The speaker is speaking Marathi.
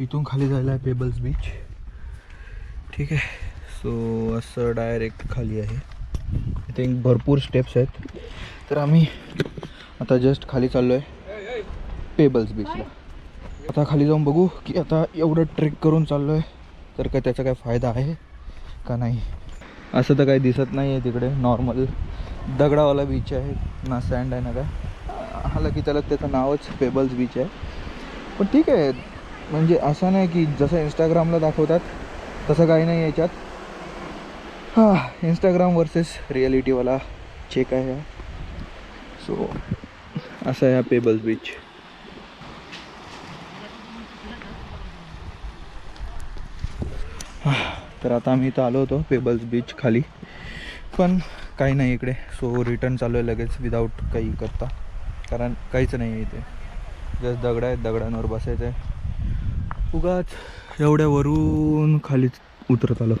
इथून खाली जायला आहे पेबल्स बीच ठीक आहे. सो असं डायरेक्ट खाली आहे. इथे एक भरपूर स्टेप्स आहेत. तर आम्ही आता जस्ट खाली चाललो आहे पेबल्स बीचला आता खाली जाऊन बघू की आता एवढं ट्रेक करून चाललो आहे तर काय त्याचा काय फायदा आहे का नाही? असं तर काही दिसत नाही आहे तिकडे. नॉर्मल दगडावाला बीच आहे. ना सँड आहे ना काय. हाला की त्याला त्याचं नावच पेबल्स बीच आहे. पण ठीक आहे. म्हणजे असं नाही की जसं इंस्टाग्रामला दाखवतात तसं काही नाही याच्यात. हां इंस्टाग्राम वर्सेस रिॲलिटीवाला चेक आहे हा. सो असं आहे हा पेबल्स बीच तर आता आम्ही इथं आलो होतो पेबल्स बीच खाली. पण काही नाही इकडे. सो रिटर्न चालू आहे लगेच विदाऊट काही करता. कारण काहीच नाही आहे इथे. जस्ट दगड आहेत दगडांवर बसायचं आहे उगाच एवढ्या वरून खालीच उतरत आलो.